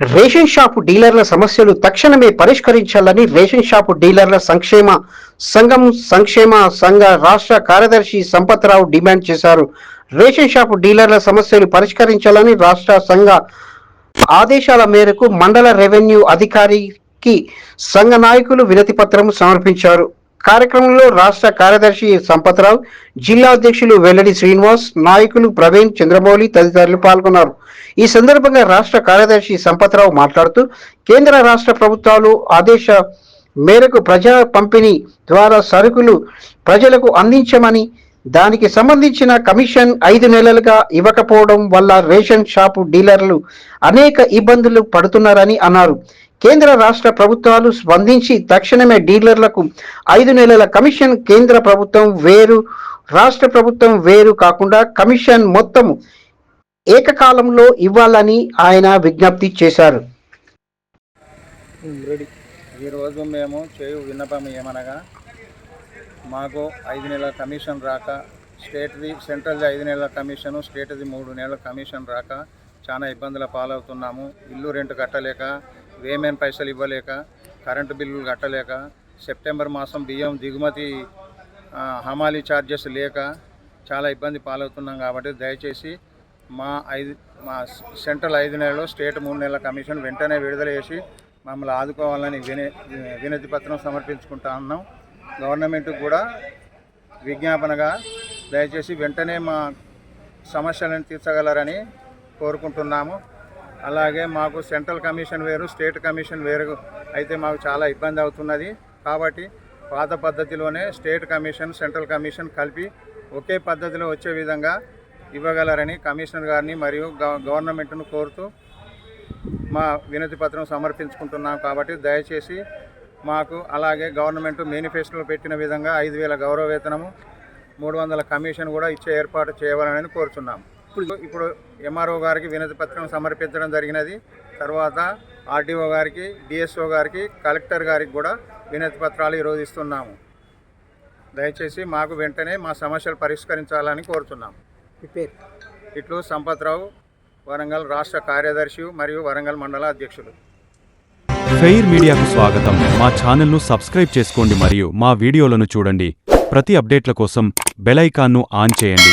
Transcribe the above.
Ration shop డీలర్ల సమస్యలు తక్షణమే పరిష్కరించాలని రేషన్ షాపు డీలర్ల సంక్షేమ సంఘం సంక్షేమ సంఘ రాష్ట్ర కార్యదర్శి సంపత్రావు డిమాండ్ చేశారు. రేషన్ షాపు డీలర్ల సమస్యలు పరిష్కరించాలని రాష్ట్ర సంఘ ఆదేశాల మేరకు మండల రెవెన్యూ అధికారికి సంఘ నాయకులు వినతి పత్రం సమర్పించారు. కార్యక్రమంలో రాష్ట్ర కార్యదర్శి సంపత్రావు జిల్లా అధ్యక్షులు వెల్లడి శ్రీనివాస్ నాయకులు ప్రవీణ్ చంద్రమౌళి తదితరులు పాల్గొన్నారు. ఈ సందర్భంగా రాష్ట్ర కార్యదర్శి సంపత్రావు మాట్లాడుతూ కేంద్ర రాష్ట్ర ప్రభుత్వాలు ఆదేశ మేరకు ప్రజా పంపిణీ ద్వారా సరుకులు ప్రజలకు అందించమని దానికి సంబంధించిన కమిషన్ ఐదు నెలలుగా ఇవ్వకపోవడం వల్ల రేషన్ షాపు డీలర్లు అనేక ఇబ్బందులు పడుతున్నారని అన్నారు. కేంద్ర రాష్ట్ర ప్రభుత్వాలు స్పందించి తక్షణమే డీలర్లకు ఐదు నెలల కమిషన్ కేంద్ర ప్రభుత్వం వేరు రాష్ట్ర ప్రభుత్వం వేరు కాకుండా కమిషన్ మొత్తం ఏకకాలంలో ఇవ్వాలని ఆయన విజ్ఞప్తి చేశారు. ఈరోజు మేము చేయు విన్నపం ఏమనగా మాకు ఐదు నెలల కమిషన్ రాక స్టేట్ది సెంట్రల్ది ఐదు నెలల కమిషను స్టేట్ది మూడు నెలల కమిషన్ రాక చాలా ఇబ్బందుల పాలవుతున్నాము. ఇల్లు రెంట్ కట్టలేక వేమేం పైసలు ఇవ్వలేక కరెంటు బిల్లులు కట్టలేక సెప్టెంబర్ మాసం బియ్యం దిగుమతి హమాలీ ఛార్జెస్ లేక చాలా ఇబ్బంది పాలవుతున్నాం కాబట్టి దయచేసి మా ఐదు మా సెంట్రల్ ఐదు నెలలు స్టేట్ మూడు నెలల కమిషన్ వెంటనే విడుదల చేసి మమ్మల్ని ఆదుకోవాలని వినే వినతి పత్రం సమర్పించుకుంటా ఉన్నాం. గవర్నమెంట్కి కూడా విజ్ఞాపనగా దయచేసి వెంటనే మా సమస్యలను తీర్చగలరని కోరుకుంటున్నాము. అలాగే మాకు సెంట్రల్ కమిషన్ వేరు స్టేట్ కమిషన్ వేరు అయితే మాకు చాలా ఇబ్బంది అవుతున్నది. కాబట్టి పాత పద్ధతిలోనే స్టేట్ కమిషన్ సెంట్రల్ కమిషన్ కలిపి ఒకే పద్ధతిలో వచ్చే విధంగా ఇవ్వగలరని కమిషనర్ గారిని మరియు గవర్నమెంట్ను కోరుతూ మా వినతి పత్రం సమర్పించుకుంటున్నాం. కాబట్టి దయచేసి మాకు అలాగే గవర్నమెంట్ మేనిఫెస్టోలో పెట్టిన విధంగా ఐదు వేల గౌరవ వేతనము మూడు వందల కమిషన్ కూడా ఇచ్చే ఏర్పాటు చేయవాలని కోరుచున్నాం. ఇప్పుడు ఇప్పుడు ఎంఆర్ఓ గారికి వినతి పత్రం సమర్పించడం జరిగినది. తర్వాత ఆర్డీఓ గారికి డిఎస్ఓ గారికి కలెక్టర్ గారికి కూడా వినతి పత్రాలు ఈరోజు ఇస్తున్నాము. దయచేసి మాకు వెంటనే మా సమస్యలు పరిష్కరించాలని కోరుతున్నాం ఇట్లు సంపత్రావు వరంగల్ రాష్ట్ర కార్యదర్శి మరియు వరంగల్ మండల అధ్యక్షులు. ఫెయిర్ మీడియాకు స్వాగతం. మా ఛానల్ను సబ్స్క్రైబ్ చేసుకోండి మరియు మా వీడియోలను చూడండి. ప్రతి అప్డేట్ల కోసం బెల్ ఐకాన్ను ఆన్ చేయండి.